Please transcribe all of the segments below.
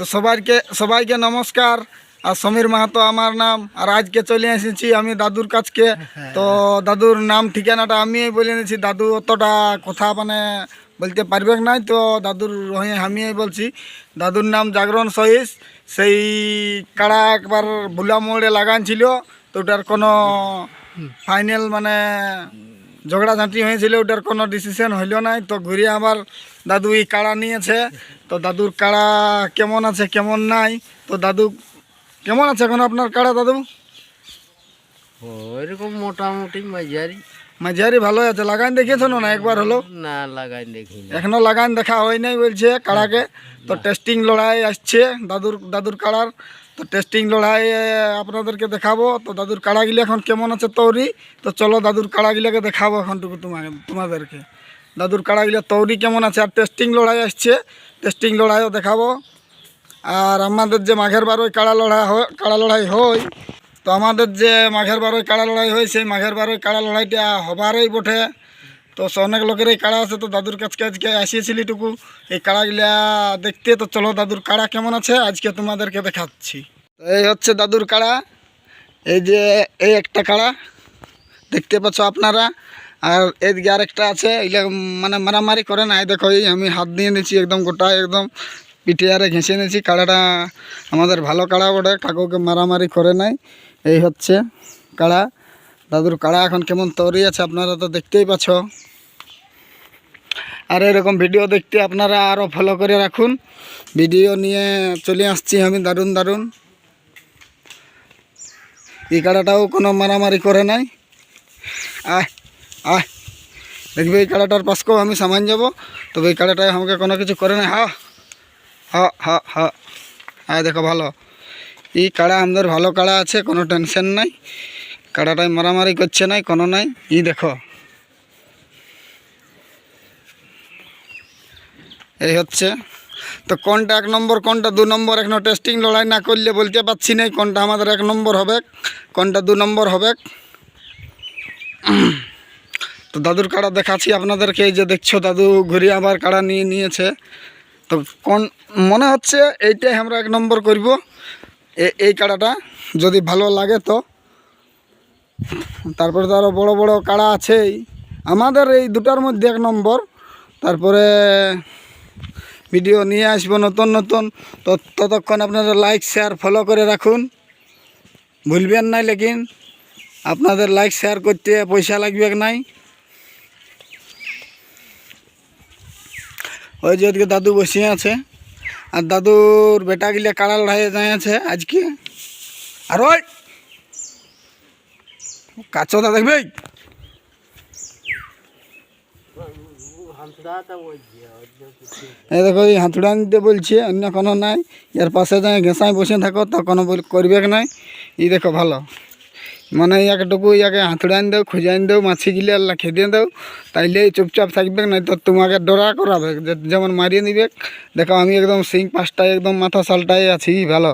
তো সবাইকে সবাইকে নমস্কার। আর সমীর মাহাতো আমার নাম আর আজকে চলে এসেছি আমি দাদুর কাছকে। তো দাদুর নাম ঠিকানাটা আমি বলে নিয়েছি দাদু অতটা কথা মানে বলতে পারবে নাই তো দাদুর হয়ে আমি বলছি। দাদুর নাম জাগরণ সহিস। সেই কাড়া একবার ভুলা মোড়ে লাগান ছিল তো ওটার কোনো ফাইনাল মানে ঝগড়াঝাঁটি হয়েছিল ওটার কোনো ডিসিশন হইল নাই। তো ঘুরে আবার দাদু এই কাড়া নিয়েছে। তো দাদুর কাড়া কেমন আছে কেমন নাই? তো দাদু কেমন আছে এখন আপনার কাড়া দাদু? ওইরকম মোটামুটি মাঝারি। মাঝারি ভালো আছে। লাগান দেখেছ না একবার হলো? না লাগাই দেখি এখনও লাগান দেখা হয় নাই বলছে কাড়াকে। তো টেস্টিং লড়াই আসছে দাদুর দাদুর কাড়ার। তো টেস্টিং লড়াই আপনাদেরকে দেখাবো। তো দাদুর কাড়াগুলি এখন কেমন আছে তৌরি? তো চলো দাদুর কাড়াগুলোকে দেখাবো এখনটুকু তোমাকে তোমাদেরকে। দাদুর কাড়াগুলো তৌরি কেমন আছে? আর টেস্টিং লড়াই আসছে। টেস্টিং লড়াইও দেখাবো। আর আমাদের যে মাঘের বারোই কাড়া লড়াই হয় কাড়া লড়াই হয়, তো আমাদের যে মাঘের বারোই কাড়া লড়াই হয়, সেই মাঘের বারোই কাড়া লড়াইটা হবারই বটে। তো অনেক লোকের এই কাড়া আছে, তো দাদুর কাছকে আজকে আসিয়েছিলি টুকু। এই কাড়াগুলা দেখতে, তো চলো দাদুর কাড়া কেমন আছে, আজকে তোমাদেরকে দেখাচ্ছি। এই হচ্ছে দাদুর কাড়া। এই যে এই একটা কাড়া, দেখতে পাচ্ছ আপনারা। আর এদিকে আরেকটা আছে এগুলা মানে মারামারি করে না দেখো এই আমি হাত দিয়ে নিয়েছি একদম গোটা, একদম পিঠে আরে ঘেঁষে নিয়েছি। কাড়াটা আমাদের ভালো কাড়া বটে, কাকুকে মারামারি করে নাই। এই হচ্ছে কাড়া। দাদুর কাড়া এখন কেমন তৈরি আছে আপনারা তো দেখতেই পাচ্ছ। আর এরকম ভিডিও দেখতে আপনারা আরও ফলো করে রাখুন। ভিডিও নিয়ে চলে আসছি আমি দারুণ দারুণ। এই কাড়াটাও কোনো মারামারি করে নাই। আয় আয় দেখবে এই কাড়াটার পাশকেও আমি সামান যাব। তবে এই কাড়াটায় আমাকে কোনো কিছু করে নাই। হা হা হা হা হ্যাঁ দেখো ভালো। এই কাড়া আমাদের ভালো কাড়া আছে, কোনো টেনশন নাই। কাড়াটায় মারামারি করছে নাই, কোনো নাই। ই দেখো। এই হচ্ছে। তো কোনটা এক নম্বর, কোনটা দু নম্বর, এখনও টেস্টিং লড়াই না করলে বলতে পারছি না কোনটা আমাদের এক নম্বর হবে, কোনটা দু নম্বর হবে। তো দাদুর কাড়া দেখাচ্ছি আপনাদেরকে, এই যে দেখছ দাদু ঘুরিয়ে আবার কাড়া নিয়ে নিয়েছে। তো কোন মনে হচ্ছে এইটাই আমরা এক নম্বর করব। এই কাড়াটা যদি ভালো লাগে তো। তারপরে তো আরও বড়ো বড়ো কাড়া আছেই। আমাদের এই দুটার মধ্যে এক নম্বর। তারপরে ভিডিও নিয়ে আসব নতুন নতুন। তো ততক্ষণ আপনারা লাইক শেয়ার ফলো করে রাখুন। ভুলবেন নাই লেকিন। আপনাদের লাইক শেয়ার করতে পয়সা লাগবে নাই। ওই যে ওদিকে দাদু বসিয়ে আছে। আর দাদুর বেটা গিলে কাড়া লড়াইয়ে যায় আছে আজকে। আর ওই কাচোদা দেখবে? এই দেখো, এই হাতুড়া নিতে বলছে, অন্য কোনো নাই। এর পাশে যায় ঘেঁষায় বসে থাকো তো কোনো করবে নাই? ই দেখো, ভালো। মানে একটুকু ইয়াকে হাতুড়ান দেও, খুঁজান দেও, মাছি গিলে আল্লাহ খেতে দেও। তাইলে চুপচাপ থাকবে না তো তোমাকে ডরা করাবে যেমন মারিয়ে নিবে। দেখো, আমি একদম সিং পাঁচটায়, একদম মাথা সালটায় আছি, ভালো।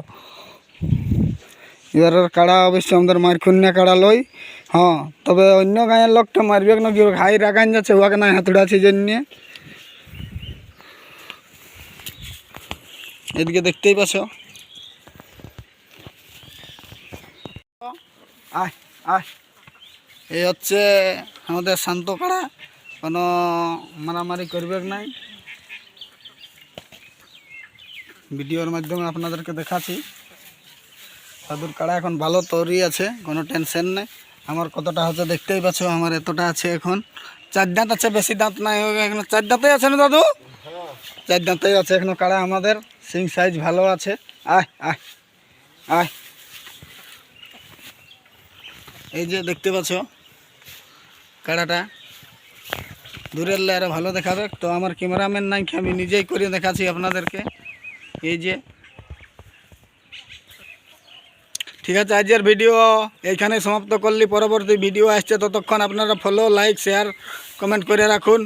এবার কাড়া অবশ্য আমাদের মারখুন্যা কাড়া লই। হ্যাঁ তবে অন্য গাঁয়ের লোকটা মারবে না কি হাই রাখান যাচ্ছে ওকে না হাতুড়া আছে জন্য। এদিকে দেখতেই পাচ্ছ। আয়। এই হচ্ছে আমাদের শান্ত কাড়া। কোনো মারামারি করবে নাই। ভিডিওর মাধ্যমে আপনাদেরকে দেখাচ্ছি। দাদুর কাড়া এখন ভালো তৈরি আছে, কোনো টেনশন নেই। আমার কতটা হচ্ছে দেখতেই পাচ্ছ, আমার এতটা আছে এখন। চার দাঁত আছে, বেশি দাঁত নাই এখন। চার দাঁতেই আছে না দাদু? চার দাঁতেই আছে এখনও কাড়া আমাদের। সিং সাইজ ভালো আছে। আয় আয় আয়। এই যে দেখতে পাচ্ছ কাড়াটা। দূরের লেয়ারে ভালো দেখাবে। তো আমার ক্যামেরাম্যান নাই আমি নিজেই করে দেখাচ্ছি আপনাদেরকে। এই যে ঠিক আছে, আজকের ভিডিও এইখানে সমাপ্ত করলি। পরবর্তী ভিডিও আসছে, ততক্ষণ আপনারা ফলো লাইক শেয়ার কমেন্ট করে রাখুন।